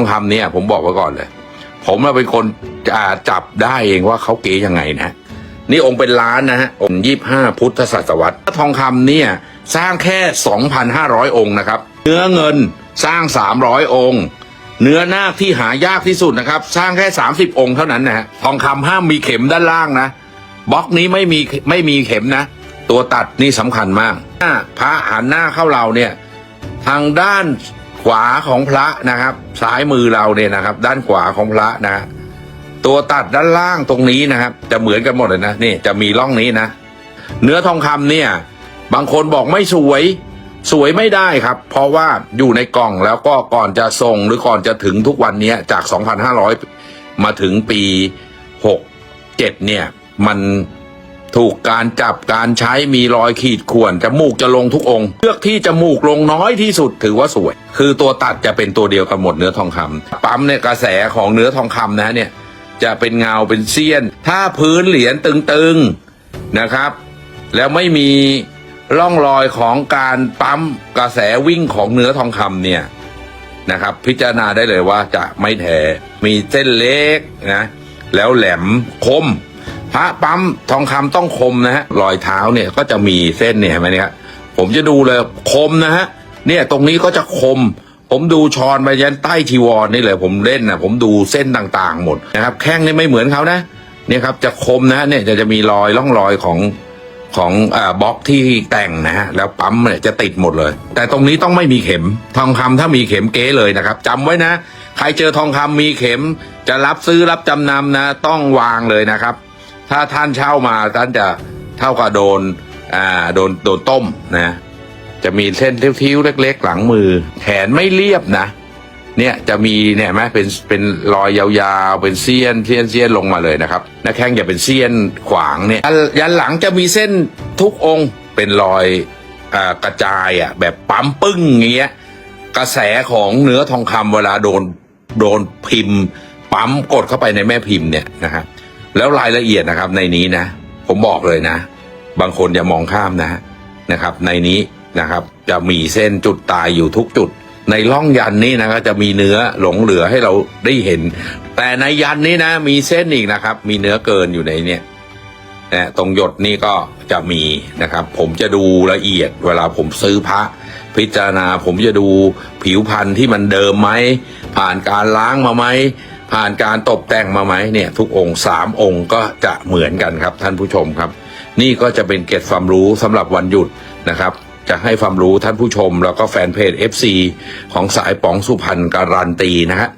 องคำเนี่ยผมบอกไว้ก่อนเลย ผมเราเป็นคนอ่าจับได้เองว่าเขาเก๋ยังไงนะนี่องค์เป็นล้านนะฮะองค์ยี่ห้าพุทธศตวรรษทองคำเนี่ยสร้างแค่ 2,500 องค์นะครับ เนื้อเงินสร้าง 300 องค์ เนื้อนาคที่หายากที่สุดนะครับ สร้างแค่ 30 องค์เท่านั้นนะฮะทองคำห้ามมีเข็มด้านล่างนะบล็อกนี้ไม่มีไม่มีเข็มนะ ตัวตัดนี่สำคัญมากพระหันหน้าเข้าเราเนี่ย ทางด้าน ขวาของพระนะครับ ซ้ายมือเราเนี่ยนะครับ ด้านขวาของพระนะ ตัวตัดด้านล่างตรงนี้นะครับ จะเหมือนกันหมดเลยนะนี่จะมีร่องนี้นะ เนื้อทองคำเนี่ย บางคนบอกไม่สวย สวยไม่ได้ครับ เพราะว่าอยู่ในกล่องแล้วก็ก่อนจะส่งหรือก่อนจะถึงทุกวันนี้จาก 2,500 มาถึงปี 67 เนี่ย มัน ถูกการจับการใช้มีรอยขีดข่วนจมูกจะลงทุกองค์ เลือกที่จมูกลงน้อยที่สุดถือว่าสวย คือตัวตัดจะเป็นตัวเดียวกันหมดเนื้อทองคำปั๊มเนี่ยกระแสของเนื้อทองคำนะฮะเนี่ยจะเป็นเงาเป็นเสี้ยน ถ้าพื้นเหรียญตึงๆนะครับ แล้วไม่มีร่องรอยของการปั๊มกระแสวิ่งของเนื้อทองคำเนี่ยนะครับ พิจารณาได้เลยว่าจะไม่แท้มีเส้นเล็กนะแล้วแหลมคม พระปั๊มทองคำต้องคมนะฮะรอยเท้าเนี่ยก็จะมีเส้นเนี่ยเห็นไหมเนี่ยผมจะดูเลยคมนะฮะเนี่ยตรงนี้ก็จะคม ผมดูชอนไปยันใต้ทีวรนี่เลยผมเล่นนะผมดูเส้นต่างๆหมดนะครับ แข้งนี่ไม่เหมือนเขานะเนี่ยครับจะคมนะฮะเนี่ยจะจะมีรอยร่องรอยของของอบล็อกที่แต่งนะฮะแล้วปั๊มเนี่ยจะติดหมดเลย แต่ตรงนี้ต้องไม่มีเข็มทองคำถ้ามีเข็มเก๊เลยนะครับจำไว้นะ ใครเจอทองคำมีเข็มจะรับซื้อรับจำนำนะ ต้องวางเลยนะครับ ถ้าท่านเช่ามาท่านจะเท่ากับโดนอ่าโดนโดนต้มนะ จะมีเส้นทิ้วๆเล็ก ๆ หลังมือ แขนไม่เรียบนะ เนี่ยจะมีเนี่ยไหมเป็นเป็นรอยยาวๆเป็นเสี้ยนเสี้ยนเสี้ยนลงมาเลยนะครับหน้าแข้งจะเป็นเสี้ยนขวางเนี่ยยันหลังจะมีเส้นทุกองค์เป็นรอยอ่ากระจายอะแบบปั๊มปึ้งอย่างเงี้ยกระแสของเนื้อทองคำเวลาโดนโดนพิมพ์ปั๊มกดเข้าไปในแม่พิมพ์เนี่ยนะฮะ แล้วรายละเอียดนะครับในนี้นะ ผมบอกเลยนะ บางคนอย่ามองข้ามนะนะครับ ในนี้นะครับ จะมีเส้นจุดตายอยู่ทุกจุด ในร่องยันนี้นะครับจะมีเนื้อหลงเหลือให้เราได้เห็น แต่ในยันนี้นะ มีเส้นอีกนะครับ มีเนื้อเกินอยู่ในเนี่ยนะตรงหยดนี่ก็จะมีนะครับ ผมจะดูละเอียด เวลาผมซื้อพระ พิจารณาผมจะดูผิวพันธุ์ที่มันเดิมไหมผ่านการล้างมาไหม ผ่านการตกแต่งมาไหมเนี่ย ทุกองค์สามองค์ก็จะเหมือนกันครับท่านผู้ชมครับ นี่ก็จะเป็นเกจความรู้สำหรับวันหยุดนะครับจะให้ความรู้ท่านผู้ชมแล้วก็แฟนเพจ FC ของสายป๋องสุพรรณการันตีนะฮะ